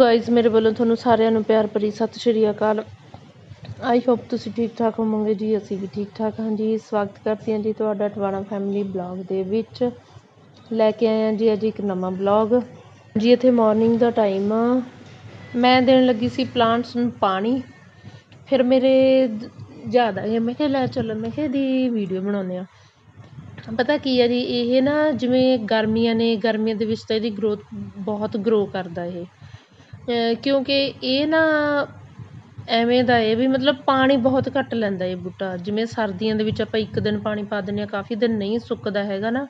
Guys ਮੇਰੇ ਵੱਲੋਂ ਤੁਹਾਨੂੰ ਸਾਰਿਆਂ ਨੂੰ ਪਿਆਰ ਭਰੀ ਸਤਿ ਸ਼੍ਰੀ ਅਕਾਲ। ਆਈ ਹੋਪ ਤੁਸੀਂ ਠੀਕ ਠਾਕ ਹੋਵੋਗੇ। ਜੀ, ਅਸੀਂ ਵੀ ਠੀਕ ਠਾਕ ਹਾਂ ਜੀ। ਸਵਾਗਤ ਕਰਦੇ ਹਾਂ ਜੀ ਤੁਹਾਡਾ ਟਵਾਣਾ ਫੈਮਿਲੀ ਬਲੌਗ ਦੇ ਵਿੱਚ। ਲੈ ਕੇ ਆਏ ਹਾਂ ਜੀ ਅੱਜ ਇੱਕ ਨਵਾਂ ਬਲੌਗ ਜੀ, ਇੱਥੇ ਮਾਰਨਿੰਗ ਦਾ ਟਾਈਮ ਆ। ਮੈਂ ਦੇਣ ਲੱਗੀ ਸੀ ਪਲਾਂਟਸ ਨੂੰ ਪਾਣੀ। ਫਿਰ ਮੇਰੇ ਯਾਦ ਆ। ਹੈ ਮੈਂ ਕਿਹਾ, ਲੈ ਚਲੋ, ਮੈਂ ਕਿਹਾ ਦੀ ਵੀਡੀਓ ਬਣਾਉਂਦੇ ਆ ਪਤਾ ਕੀ ਹੈ ਜੀ, ਇਹ ਨਾ ਜਿਵੇਂ ਗਰਮੀਆਂ ਨੇ, ਗਰਮੀਆਂ ਦੇ ਵਿੱਚ ਤਾਂ ਇਹਦੀ ਗਰੋਥ ਬਹੁਤ ਗਰੋ ਕਰਦਾ ਇਹ। ਕਿਉਂਕਿ ਇਹ ਨਾ ਐਵੇਂ ਦਾ ਇਹ ਵੀ ਮਤਲਬ ਪਾਣੀ ਬਹੁਤ ਘੱਟ ਲੈਂਦਾ ਇਹ ਬੂਟਾ। ਜਿਵੇਂ ਸਰਦੀਆਂ ਦੇ ਵਿੱਚ ਆਪਾਂ ਇੱਕ ਦਿਨ ਪਾਣੀ ਪਾ ਦਿੰਦੇ ਹਾਂ, ਕਾਫੀ ਦਿਨ ਨਹੀਂ ਸੁੱਕਦਾ ਹੈਗਾ ਨਾ,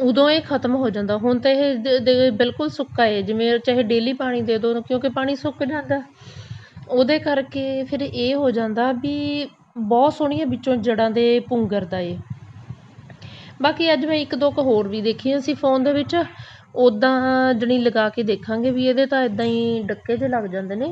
ਉਦੋਂ ਇਹ ਖਤਮ ਹੋ ਜਾਂਦਾ। ਹੁਣ ਤਾਂ ਇਹ ਬਿਲਕੁਲ ਸੁੱਕਾ ਹੈ ਜਿਵੇਂ ਚਾਹੇ ਡੇਲੀ ਪਾਣੀ ਦੇ ਦਿਓ ਕਿਉਂਕਿ ਪਾਣੀ ਸੁੱਕ ਜਾਂਦਾ। ਉਹਦੇ ਕਰਕੇ ਫਿਰ ਇਹ ਹੋ ਜਾਂਦਾ ਵੀ ਬਹੁਤ ਸੋਹਣੀਆਂ ਵਿੱਚੋਂ ਜੜ੍ਹਾਂ ਦੇ ਪੁੰਗਰਦਾ ਏ। ਬਾਕੀ ਅੱਜ ਮੈਂ ਇੱਕ ਦੋ ਕੁ ਹੋਰ ਵੀ ਦੇਖੀਆਂ ਸੀ ਫੋਨ ਦੇ ਵਿੱਚ। ਉੱਦਾਂ ਜਾਣੀ ਲਗਾ ਕੇ ਦੇਖਾਂਗੇ ਵੀ ਇਹਦੇ ਤਾਂ ਇੱਦਾਂ ਹੀ ਡੱਕੇ ਜਿਹੇ ਲੱਗ ਜਾਂਦੇ ਨੇ।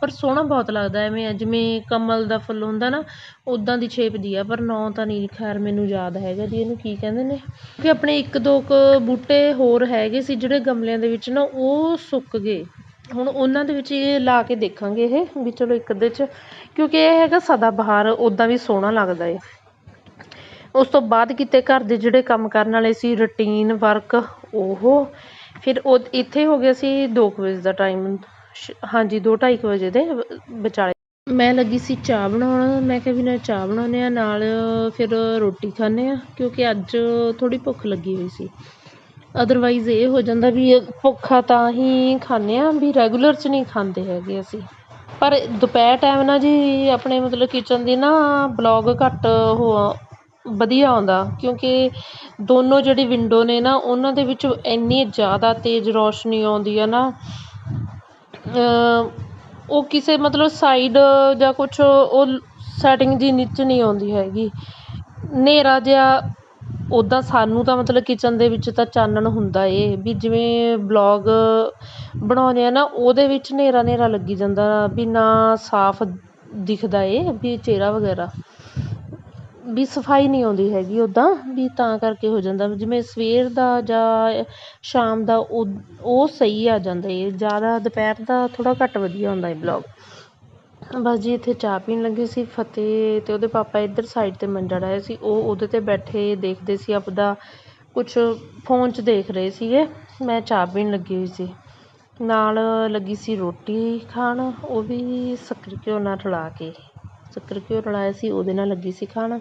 ਪਰ ਸੋਹਣਾ ਬਹੁਤ ਲੱਗਦਾ ਐਵੇਂ ਆ, ਜਿਵੇਂ ਕਮਲ ਦਾ ਫੁੱਲ ਹੁੰਦਾ ਨਾ ਉੱਦਾਂ ਦੀ ਸ਼ੇਪ ਦੀ ਆ, ਪਰ ਨਾਂ ਤਾਂ ਨਹੀਂ, ਖੈਰ ਮੈਨੂੰ ਯਾਦ ਹੈਗਾ ਜੀ, ਇਹਨੂੰ ਕੀ ਕਹਿੰਦੇ ਨੇ? ਕਿ ਆਪਣੇ ਇੱਕ ਦੋ ਕੁ ਬੂਟੇ ਹੋਰ ਹੈਗੇ ਸੀ ਜਿਹੜੇ ਗਮਲਿਆਂ ਦੇ ਵਿੱਚ ਨਾ, ਉਹ ਸੁੱਕ ਗਏ। ਹੁਣ ਉਹਨਾਂ ਦੇ ਵਿੱਚ ਇਹ ਲਾ ਕੇ ਦੇਖਾਂਗੇ ਇਹ, ਵੀ ਚਲੋ ਇੱਕ ਅੱਧੇ 'ਚ, ਕਿਉਂਕਿ ਇਹ ਹੈਗਾ ਸਦਾ ਬਹਾਰ ਉੱਦਾਂ ਵੀ ਸੋਹਣਾ ਲੱਗਦਾ ਏ। ਉਸ ਤੋਂ ਬਾਅਦ ਕਿਤੇ ਘਰ ਦੇ ਜਿਹੜੇ ਕੰਮ ਕਰਨ ਵਾਲੇ ਸੀ ਰੂਟੀਨ ਵਰਕ ਉਹ, ਫਿਰ ਉਹ ਇੱਥੇ ਹੋ ਗਿਆ ਸੀ ਦੋ ਕੁ ਵਜੇ ਦਾ ਟਾਈਮ ਸ਼ ਹਾਂਜੀ 2:30 ਵਜੇ ਦੇ ਵਿਚਾਲੇ। ਮੈਂ ਲੱਗੀ ਸੀ ਚਾਹ ਬਣਾਉਣ, ਮੈਂ ਕਿਹਾ ਵੀ ਨਾ ਚਾਹ ਬਣਾਉਂਦੇ ਆ ਨਾਲ ਫਿਰ ਰੋਟੀ ਖਾਂਦੇ ਆ ਕਿਉਂਕਿ ਅੱਜ ਥੋੜ੍ਹੀ ਭੁੱਖ ਲੱਗੀ ਹੋਈ ਸੀ। ਅਦਰਵਾਈਜ਼ ਇਹ ਹੋ ਜਾਂਦਾ ਵੀ ਭੁੱਖਾ ਤਾਂ ਹੀ ਖਾਂਦੇ ਆ ਵੀ ਰੈਗੂਲਰ 'ਚ ਨਹੀਂ ਖਾਂਦੇ ਹੈਗੇ ਅਸੀਂ। ਪਰ ਦੁਪਹਿਰ ਟਾਈਮ ਨਾ ਜੀ, ਆਪਣੇ ਮਤਲਬ ਕਿਚਨ ਦੀ ਨਾ ਬਲੌਗ ਘੱਟ ਹੋ ਵਧੀਆ ਆਉਂਦਾ, ਕਿਉਂਕਿ ਦੋਨੋਂ ਜਿਹੜੀ ਵਿੰਡੋ ਨੇ ਨਾ, ਉਹਨਾਂ ਦੇ ਵਿੱਚ ਇੰਨੀ ਜ਼ਿਆਦਾ ਤੇਜ਼ ਰੌਸ਼ਨੀ ਆਉਂਦੀ ਆ ਨਾ ਉਹ ਕਿਸੇ ਮਤਲਬ ਸਾਈਡ ਜਾਂ ਕੁਛ ਉਹ ਸੈਟਿੰਗ ਜੀ ਨੀਚ ਨਹੀਂ ਆਉਂਦੀ ਹੈਗੀ। ਹਨੇਰਾ ਜਿਹਾ ਉੱਦਾਂ ਸਾਨੂੰ ਤਾਂ ਮਤਲਬ ਕਿਚਨ ਦੇ ਵਿੱਚ ਤਾਂ ਚਾਨਣ ਹੁੰਦਾ ਏ, ਵੀ ਜਿਵੇਂ ਬਲੌਗ ਬਣਾਉਂਦੇ ਹਾਂ ਨਾ, ਉਹਦੇ ਵਿੱਚ ਹਨੇਰਾ ਹਨੇਰਾ ਲੱਗੀ ਜਾਂਦਾ, ਵੀ ਨਾ ਸਾਫ਼ ਦਿਖਦਾ ਏ, ਵੀ ਚਿਹਰਾ ਵਗੈਰਾ। ਵੀ ਸਫ਼ਾਈ ਨਹੀਂ ਆਉਂਦੀ ਹੈਗੀ ਉੱਦਾਂ ਵੀ ਤਾਂ ਕਰਕੇ ਹੋ ਜਾਂਦਾ ਜਿਵੇਂ ਸਵੇਰ ਦਾ ਜਾਂ ਸ਼ਾਮ ਦਾ ਉਹ ਉਹ ਸਹੀ ਆ ਜਾਂਦਾ ਏ, ਜ਼ਿਆਦਾ ਦੁਪਹਿਰ ਦਾ ਥੋੜ੍ਹਾ ਘੱਟ ਵਧੀਆ ਹੁੰਦਾ ਏ ਬਲੋਗ ਬਸ ਜੀ ਇੱਥੇ ਚਾਹ ਪੀਣ ਲੱਗੇ ਸੀ, ਫਤਿਹ ਅਤੇ ਉਹਦੇ ਪਾਪਾ ਇੱਧਰ ਸਾਈਡ ਤੇ ਮੰਜਾ ਡਾਇਆ ਸੀ, ਉਹ ਉਹਦੇ ਤੇ ਬੈਠੇ ਦੇਖਦੇ ਸੀ ਆਪਦਾ, ਕੁਛ ਫੋਨ 'ਚ ਦੇਖ ਰਹੇ ਸੀਗੇ, ਮੈਂ ਚਾਹ ਪੀਣ ਲੱਗੀ ਹੋਈ ਸੀ। ਨਾਲ ਲੱਗੀ ਸੀ ਰੋਟੀ ਖਾਣ, ਉਹ ਵੀ ਸ਼ੱਕਰ ਘਿਓ ਨਾਲ ਰਲਾ ਕੇ। ਸ਼ੱਕਰ ਘਿਓ ਰਲਾਇਆ ਸੀ, ਉਹਦੇ ਨਾਲ ਲੱਗੀ ਸੀ ਖਾਣ।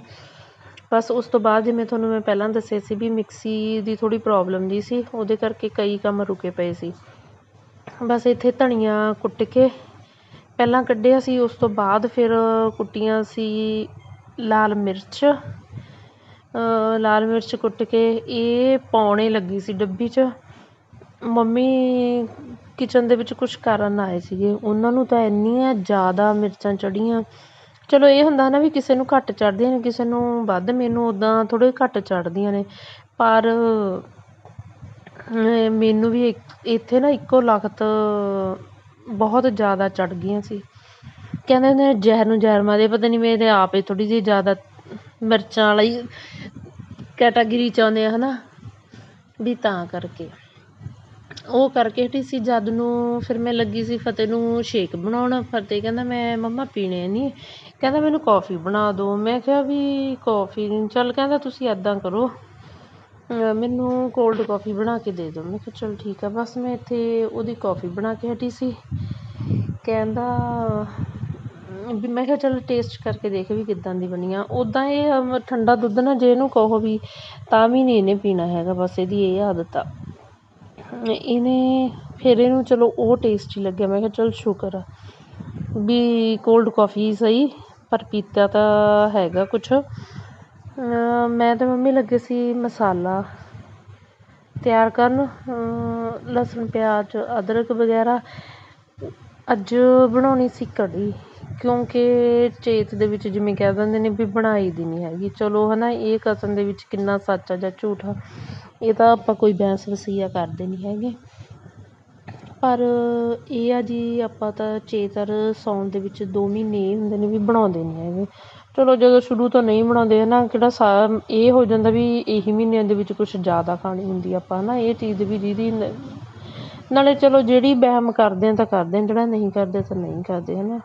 ਬਸ ਉਸ ਤੋਂ ਬਾਅਦ ਜਿਵੇਂ ਤੁਹਾਨੂੰ ਮੈਂ ਪਹਿਲਾਂ ਦੱਸਿਆ ਸੀ ਵੀ ਮਿਕਸੀ ਦੀ ਥੋੜ੍ਹੀ ਪ੍ਰੋਬਲਮ ਜੀ ਸੀ, ਉਹਦੇ ਕਰਕੇ ਕਈ ਕੰਮ ਰੁਕੇ ਪਏ ਸੀ। ਬਸ ਇੱਥੇ ਧਨੀਆ ਕੁੱਟ ਕੇ ਪਹਿਲਾਂ ਕੱਢਿਆ ਸੀ, ਉਸ ਤੋਂ ਬਾਅਦ ਫਿਰ ਕੁੱਟੀਆਂ ਸੀ ਲਾਲ ਮਿਰਚ। ਲਾਲ ਮਿਰਚ ਕੁੱਟ ਕੇ ਇਹ ਪਾਉਣੇ ਲੱਗੀ ਸੀ ਡੱਬੀ 'ਚ। ਮੰਮੀ ਕਿਚਨ ਦੇ ਵਿੱਚ ਕੁਛ ਕਰਨ ਆਏ ਸੀਗੇ। ਉਹਨਾਂ ਨੂੰ ਤਾਂ ਇੰਨੀਆਂ ਜ਼ਿਆਦਾ ਮਿਰਚਾਂ ਚੜ੍ਹੀਆਂ। ਚਲੋ ਇਹ ਹੁੰਦਾ ਨਾ ਵੀ ਕਿਸੇ ਨੂੰ ਘੱਟ ਚੜ੍ਹਦੀਆਂ ਨੇ, ਕਿਸੇ ਨੂੰ ਵੱਧ, ਮੈਨੂੰ ਉੱਦਾਂ ਥੋੜ੍ਹੇ ਘੱਟ ਚੜ੍ਹਦੀਆਂ ਨੇ। ਪਰ ਮੈਨੂੰ ਵੀ ਇੱਕ- ਇੱਥੇ ਨਾ ਇੱਕੋ ਲਖਤ ਬਹੁਤ ਜ਼ਿਆਦਾ ਚੜ੍ਹ ਗਈਆਂ ਸੀ। ਕਹਿੰਦੇ ਨੇ ਜ਼ਹਿਰ ਨੂੰ ਜ਼ਹਿਰ ਮਾਰੇ ਪਤਾ ਨਹੀਂ ਮੇਰੇ ਆਪ ਹੀ ਥੋੜ੍ਹੀ ਜਿਹੀ ਜ਼ਿਆਦਾ ਮਿਰਚਾਂ ਵਾਲੀ ਕੈਟਾਗਰੀ 'ਚ ਆਉਂਦੇ ਆ ਹੈ ਨਾ ਵੀ ਤਾਂ ਕਰਕੇ। ਉਹ ਕਰਕੇ ਹਟੀ ਸੀ ਜਦ ਨੂੰ ਫਿਰ ਮੈਂ ਲੱਗੀ ਸੀ ਫਤਿਹ ਨੂੰ ਸ਼ੇਕ ਬਣਾਉਣ। ਫਤਿਹ ਕਹਿੰਦਾ, ਮੈਂ ਮੰਮਾ ਪੀਣੇ ਨਹੀਂ ਕਹਿੰਦਾ, ਮੈਨੂੰ ਕੌਫੀ ਬਣਾ ਦਿਓ। ਮੈਂ ਕਿਹਾ ਵੀ ਕੌਫੀ ਚੱਲ ਕਹਿੰਦਾ, ਤੁਸੀਂ ਇੱਦਾਂ ਕਰੋ। ਮੈਨੂੰ ਕੋਲਡ ਕੌਫੀ ਬਣਾ ਕੇ ਦੇ ਦਿਓ। ਮੈਂ ਕਿਹਾ, ਚਲ ਠੀਕ ਆ। ਬਸ ਮੈਂ ਇੱਥੇ ਉਹਦੀ ਕੌਫੀ ਬਣਾ ਕੇ ਹਟੀ ਸੀ। ਕਹਿੰਦਾ, ਵੀ ਮੈਂ ਕਿਹਾ, ਚਲ ਟੇਸਟ ਕਰਕੇ ਦੇਖ ਵੀ ਕਿੱਦਾਂ ਦੀ ਬਣੀ ਆ। ਉੱਦਾਂ ਇਹ ਠੰਡਾ ਦੁੱਧ ਨਾ, ਜੇ ਇਹਨੂੰ ਕਹੋ ਵੀ ਤਾਂ ਵੀ ਨਹੀਂ ਇਹਨੇ ਪੀਣਾ ਹੈਗਾ। ਬਸ ਇਹਦੀ ਇਹ ਆਦਤ ਆ। ਇਹਨੇ ਫਿਰ ਇਹਨੂੰ ਚਲੋ ਉਹ ਟੇਸਟੀ ਲੱਗਿਆ। ਮੈਂ ਕਿਹਾ ਚਲ ਸ਼ੁਕਰ ਆ ਵੀ ਕੋਲਡ ਕਾਫੀ ਸਹੀ, ਪਰ ਪੀਤਾ ਤਾਂ ਹੈਗਾ ਕੁਛ। ਮੈਂ ਤੇ ਮੰਮੀ ਲੱਗੇ ਸੀ ਮਸਾਲਾ ਤਿਆਰ ਕਰਨ। ਲਸਣ, ਪਿਆਜ਼, ਅਦਰਕ ਵਗੈਰਾ ਅੱਜ ਬਣਾਉਣੀ ਸੀ ਕੜੀ। ਕਿਉਂਕਿ ਚੇਤ ਦੇ ਵਿੱਚ ਜਿਵੇਂ ਕਹਿ ਦਿੰਦੇ ਨੇ ਵੀ ਬਣਾਈ ਦੀ ਨਹੀਂ ਹੈਗੀ। ਚਲੋ ਹੈ ਨਾ ਇਹ ਕਥਨ ਦੇ ਵਿੱਚ ਕਿੰਨਾ ਸੱਚ ਆ ਜਾਂ ਝੂਠ ਆ, ਇਹ ਤਾਂ ਆਪਾਂ ਕੋਈ ਬਹਿਸ ਵਸੀਆ ਕਰਦੇ ਨਹੀਂ ਹੈਗੇ। ਪਰ ਇਹ ਆ ਜੀ, ਆਪਾਂ ਤਾਂ ਚੇਤਰ ਸਾਉਣ ਦੇ ਵਿੱਚ ਦੋ ਮਹੀਨੇ ਇਹ ਹੁੰਦੇ ਨੇ ਵੀ ਬਣਾਉਂਦੇ ਨਹੀਂ ਹੈਗੇ। ਚਲੋ ਜਦੋਂ ਸ਼ੁਰੂ ਤੋਂ ਨਹੀਂ ਬਣਾਉਂਦੇ ਹੈ ਨਾ ਕਿਹੜਾ ਸਾ ਇਹ ਹੋ ਜਾਂਦਾ ਵੀ ਇਹੀ ਮਹੀਨਿਆਂ ਦੇ ਵਿੱਚ ਕੁਛ ਜ਼ਿਆਦਾ ਖਾਣੀ ਹੁੰਦੀ ਆਪਾਂ ਹੈ ਨਾ ਇਹ ਚੀਜ਼ ਵੀ ਜਿਹਦੀ ਨਾਲੇ ਚਲੋ ਜਿਹੜੀ ਵਹਿਮ ਕਰਦੇ ਆ ਤਾਂ ਕਰਦੇ ਆ, ਜਿਹੜਾ ਨਹੀਂ ਕਰਦੇ ਤਾਂ ਨਹੀਂ ਕਰਦੇ ਹੈ ਨਾ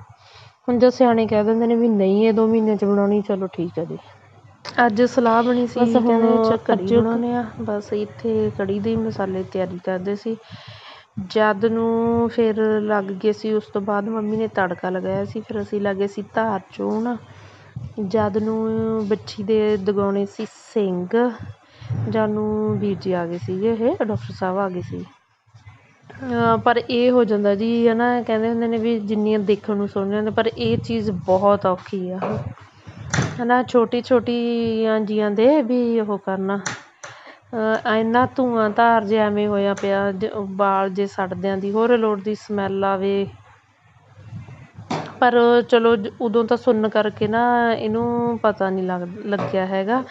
ਹੁਣ ਜੋ ਸਿਆਣੇ ਕਹਿ ਦਿੰਦੇ ਨੇ ਵੀ ਨਹੀਂ ਇਹ ਦੋ ਮਹੀਨੇ ਚ ਬਣਾਉਣੀ ਚਲੋ ਠੀਕ ਹੈ ਜੀ। ਅੱਜ ਸਲਾਹ ਬਣੀ ਸੀ ਬਸ ਹੁਣ ਕੜੀ ਬਣਾਉਣੇ ਆ। ਬਸ ਇੱਥੇ ਕੜੀ ਦੇ ਮਸਾਲੇ ਤਿਆਰੀ ਕਰਦੇ ਸੀ। ਜਦ ਨੂੰ ਫਿਰ ਲੱਗ ਗਏ ਸੀ ਉਸ ਤੋਂ ਬਾਅਦ ਮੰਮੀ ਨੇ ਤੜਕਾ ਲਗਾਇਆ ਸੀ ਫਿਰ ਅਸੀਂ ਲੱਗੇ ਸੀ ਧਾਰ ਚੋਣ। ਜਦ ਨੂੰ ਬੱਚੀ ਦੇ ਦਗਾਉਣੇ ਸੀ ਸਿੰਘ ਜਦ ਨੂੰ ਵੀਰ ਜੀ ਆ ਗਏ ਸੀਗੇ ਇਹ ਡਾਕਟਰ ਸਾਹਿਬ ਆ ਗਏ ਸੀ। ਪਰ ਇਹ ਹੋ ਜਾਂਦਾ ਜੀ ਹੈ ਨਾ ਕਹਿੰਦੇ ਹੁੰਦੇ ਨੇ ਵੀ ਜਿੰਨੀਆਂ ਦੇਖਣ ਨੂੰ ਸੋਹਣੀਆਂ ਨੇ ਪਰ ਇਹ ਚੀਜ਼ ਬਹੁਤ ਔਖੀ ਆ। ਹੈ ਨਾ ਛੋਟੀ ਛੋਟੀਆਂ ਜੀਆਂ ਦੇ ਵੀ ਉਹ ਕਰਨਾ। ਇੰਨਾ ਧੂੰਆਂ ਧਾਰ ਜਿਹਾ ਐਵੇਂ ਹੋਇਆ ਪਿਆ, ਜ- ਵਾਲ ਜੇ ਸੜਦਿਆਂ ਦੀ, ਹੋਰ ਲੋੜ ਦੀ ਸਮੈਲ ਆਵੇ। ਪਰ ਚਲੋ, ਉਦੋਂ ਤਾਂ ਸੁੰਨ ਕਰਕੇ ਨਾ, ਇਹਨੂੰ ਪਤਾ ਨਹੀਂ ਲੱਗ, ਲੱਗਿਆ ਹੈਗਾ।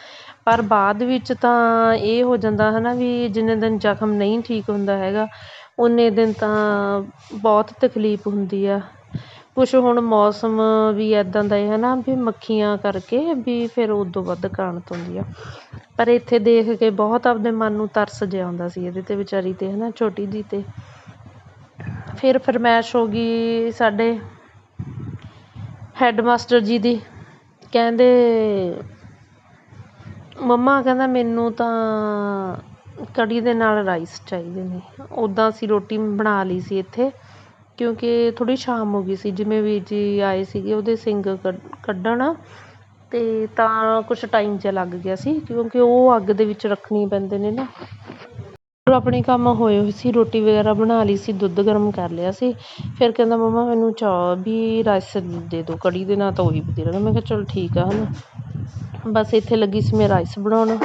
ਪਰ ਬਾਅਦ ਵਿੱਚ ਤਾਂ ਇਹ ਹੋ ਜਾਂਦਾ ਹੈ ਨਾ ਵੀ ਜਿੰਨੇ ਦਿਨ ਜ਼ਖਮ ਨਹੀਂ ਠੀਕ ਹੁੰਦਾ ਹੈਗਾ, ਉਨੇ ਦਿਨ ਤਾਂ ਬਹੁਤ ਤਕਲੀਫ ਹੁੰਦੀ ਆ। ਕੁਛ ਹੁਣ ਮੌਸਮ ਵੀ ਇੱਦਾਂ ਦਾ ਹੈ ਨਾ ਵੀ ਮੱਖੀਆਂ ਕਰਕੇ ਵੀ ਫਿਰ ਉਦੋਂ ਵੱਧ ਕਾਣਤ ਹੁੰਦੀ ਆ। ਪਰ ਇੱਥੇ ਦੇਖ ਕੇ ਬਹੁਤ ਆਪਦੇ ਮਨ ਨੂੰ ਤਰਸ ਜਿਹਾ ਆਉਂਦਾ ਸੀ ਇਹਦੇ ਤੇ ਵਿਚਾਰੀ ਤੇ ਹੈ ਨਾ ਛੋਟੀ ਜੀ ਤੇ। ਫਿਰ ਫਰਮਾਇਸ਼ ਹੋ ਗਈ ਸਾਡੇ ਹੈੱਡ ਮਾਸਟਰ ਜੀ ਦੀ। ਕਹਿੰਦੇ ਮੰਮਾ ਕਹਿੰਦਾ ਮੈਨੂੰ ਤਾਂ ਕੜੀ ਦੇ ਨਾਲ ਰਾਈਸ ਚਾਹੀਦੇ ਨੇ। ਉੱਦਾਂ ਅਸੀਂ ਰੋਟੀ ਬਣਾ ਲਈ ਸੀ ਇੱਥੇ, ਕਿਉਂਕਿ ਥੋੜ੍ਹੀ ਸ਼ਾਮ ਹੋ ਗਈ ਸੀ। ਜਿਵੇਂ ਵੀਰ ਜੀ ਆਏ ਸੀਗੇ, ਉਹਦੇ ਸਿੰਘ ਕੱਢ- ਕੱਢਣ ਅਤੇ ਤਾਂ ਕੁਛ ਟਾਈਮ ਜਿਹਾ ਲੱਗ ਗਿਆ ਸੀ, ਕਿਉਂਕਿ ਉਹ ਅੱਗ ਦੇ ਵਿੱਚ ਰੱਖਣੀ ਪੈਂਦੇ ਨੇ ਨਾ। ਫਿਰ ਆਪਣੇ ਕੰਮ ਹੋਏ ਹੋਏ ਸੀ, ਰੋਟੀ ਵਗੈਰਾ ਬਣਾ ਲਈ ਸੀ, ਦੁੱਧ ਗਰਮ ਕਰ ਲਿਆ ਸੀ। ਫਿਰ ਕਹਿੰਦਾ ਮੰਮਾ ਮੈਨੂੰ ਚਾਹ ਵੀ ਰਾਈਸ ਦੇ ਦਿਓ, ਕੜੀ ਦੇ ਨਾਲ ਤਾਂ ਉਹੀ ਵਧੀਆ ਲੱਗਦਾ। ਮੈਂ ਕਿਹਾ ਚਲ ਠੀਕ ਆ ਹੈ ਨਾ ਬਸ ਇੱਥੇ ਲੱਗੀ ਸੀ ਮੈਂ ਰਾਈਸ ਬਣਾਉਣ।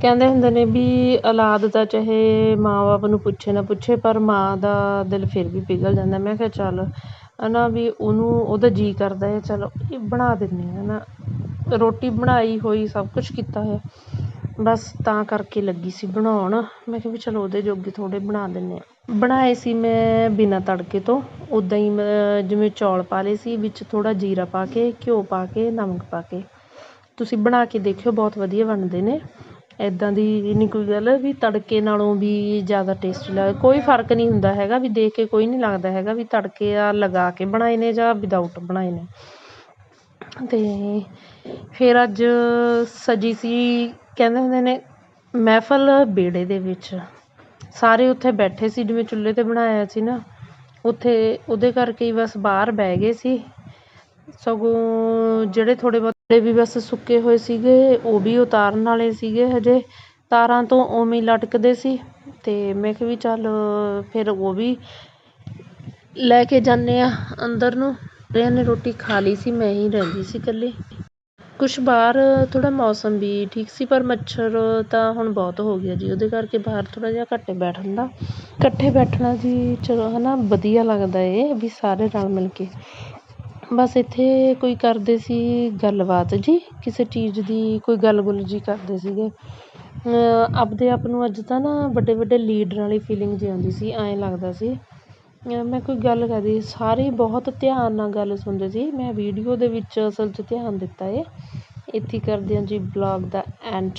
ਕਹਿੰਦੇ ਹੁੰਦੇ ਨੇ ਵੀ ਔਲਾਦ ਦਾ ਚਾਹੇ ਮਾਂ ਬਾਪ ਨੂੰ ਪੁੱਛੇ ਨਾ ਪੁੱਛੇ, ਪਰ ਮਾਂ ਦਾ ਦਿਲ ਫਿਰ ਵੀ ਪਿਘਲ ਜਾਂਦਾ। ਮੈਂ ਕਿਹਾ ਚੱਲ ਹੈ ਨਾ ਵੀ ਉਹਨੂੰ, ਉਹਦਾ ਜੀਅ ਕਰਦਾ ਹੈ, ਚਲੋ ਇਹ ਬਣਾ ਦਿੰਦੀ ਹਾਂ ਨਾ ਰੋਟੀ ਬਣਾਈ ਹੋਈ, ਸਭ ਕੁਛ ਕੀਤਾ ਹੋਇਆ। ਬਸ ਤਾਂ ਕਰਕੇ ਲੱਗੀ ਸੀ ਬਣਾਉਣ। ਮੈਂ ਕਿਹਾ ਵੀ ਚਲੋ ਉਹਦੇ ਜੋਗੇ ਥੋੜ੍ਹੇ ਬਣਾ ਦਿੰਦੇ ਹਾਂ। ਬਣਾਏ ਸੀ ਮੈਂ ਬਿਨਾਂ ਤੜਕੇ ਤੋਂ। ਉੱਦਾਂ ਹੀ ਮੈਂ ਜਿਵੇਂ ਚੌਲ ਪਾ ਲਏ ਸੀ, ਵਿੱਚ ਥੋੜ੍ਹਾ ਜੀਰਾ ਪਾ ਕੇ, ਘਿਓ ਪਾ ਕੇ, ਨਮਕ ਪਾ ਕੇ। ਤੁਸੀਂ ਬਣਾ ਕੇ ਦੇਖਿਓ, ਬਹੁਤ ਵਧੀਆ ਬਣਦੇ ਨੇ। ਇੱਦਾਂ ਦੀ ਨਹੀਂ ਕੋਈ ਗੱਲ ਵੀ ਤੜਕੇ ਨਾਲੋਂ ਵੀ ਜ਼ਿਆਦਾ ਟੇਸਟੀ ਲੱਗਦਾ। ਕੋਈ ਫ਼ਰਕ ਨਹੀਂ ਹੁੰਦਾ ਹੈਗਾ ਵੀ ਦੇਖ ਕੇ ਕੋਈ ਨਹੀਂ ਲੱਗਦਾ ਹੈਗਾ ਵੀ ਤੜਕੇ ਆ ਲਗਾ ਕੇ ਬਣਾਏ ਨੇ ਜਾਂ ਵਿਦਆਊਟ ਬਣਾਏ ਨੇ। ਅਤੇ ਫਿਰ ਅੱਜ ਸਜੀ ਸੀ, ਕਹਿੰਦੇ ਹੁੰਦੇ ਨੇ, ਮਹਿਫਲ ਵਿਹੜੇ ਦੇ ਵਿੱਚ। ਸਾਰੇ ਉੱਥੇ ਬੈਠੇ ਸੀ, ਜਿਵੇਂ ਚੁੱਲ੍ਹੇ 'ਤੇ ਬਣਾਇਆ ਸੀ ਨਾ। ਉੱਥੇ ਉਹਦੇ ਕਰਕੇ ਹੀ ਬਸ ਬਾਹਰ ਬਹਿ ਗਏ ਸੀ। ਸਗੋਂ ਜਿਹੜੇ ਥੋੜ੍ਹੇ ਬਹੁਤ ਵੀ ਬਸ ਸੁੱਕੇ ਹੋਏ ਸੀਗੇ, ਉਹ ਵੀ ਉਤਾਰਨ ਵਾਲੇ ਸੀਗੇ ਹਜੇ। ਤਾਰਾਂ ਤੋਂ ਉਵੇਂ ਲਟਕਦੇ ਸੀ ਅਤੇ ਮੈਂ ਕਿਹਾ ਵੀ ਚੱਲ, ਫਿਰ ਉਹ ਵੀ ਲੈ ਕੇ ਜਾਂਦੇ ਹਾਂ ਅੰਦਰ ਨੂੰ। ਸਾਰਿਆਂ ਨੇ ਰੋਟੀ ਖਾ ਲਈ ਸੀ, ਮੈਂ ਹੀ ਰਹਿੰਦੀ ਸੀ ਇਕੱਲੀ। ਕੁਛ ਬਾਹਰ ਥੋੜ੍ਹਾ ਮੌਸਮ ਵੀ ਠੀਕ ਸੀ, ਪਰ ਮੱਛਰ ਤਾਂ ਹੁਣ ਬਹੁਤ ਹੋ ਗਿਆ ਜੀ, ਉਹਦੇ ਕਰਕੇ ਬਾਹਰ ਥੋੜ੍ਹਾ ਜਿਹਾ ਘੱਟੇ ਬੈਠਣ ਦਾ। ਇਕੱਠੇ ਬੈਠਣਾ ਜੀ, ਚਲੋ ਹੈ ਨਾ ਵਧੀਆ ਲੱਗਦਾ ਏ ਵੀ ਸਾਰੇ ਰਲ ਮਿਲ ਕੇ। ਬਸ ਇੱਥੇ ਕੋਈ ਕਰਦੇ ਸੀ ਗੱਲਬਾਤ ਜੀ, ਕਿਸੇ ਚੀਜ਼ ਦੀ ਕੋਈ ਗੱਲ ਗੁੱਲ ਜੀ ਕਰਦੇ ਸੀਗੇ। ਆਪਦੇ ਆਪ ਨੂੰ ਅੱਜ ਤਾਂ ਨਾ ਵੱਡੇ ਵੱਡੇ ਲੀਡਰਾਂ ਵਾਲੀ ਫੀਲਿੰਗ ਜਿਹੀ ਆਉਂਦੀ ਸੀ, ਐਂ ਲੱਗਦਾ ਸੀ। ਮੈਂ ਕੋਈ ਗੱਲ ਕਰਦੀ ਸਾਰੇ ਬਹੁਤ ਧਿਆਨ ਨਾਲ ਗੱਲ ਸੁਣਦੇ ਸੀ। ਮੈਂ ਵੀਡੀਓ ਦੇ ਵਿੱਚ ਅਸਲ 'ਚ ਧਿਆਨ ਦਿੱਤਾ ਹੈ ਇੱਥੇ ਕਰਦੇ ਹਾਂ ਜੀ ਬਲੋਗ ਦਾ ਐਂਡ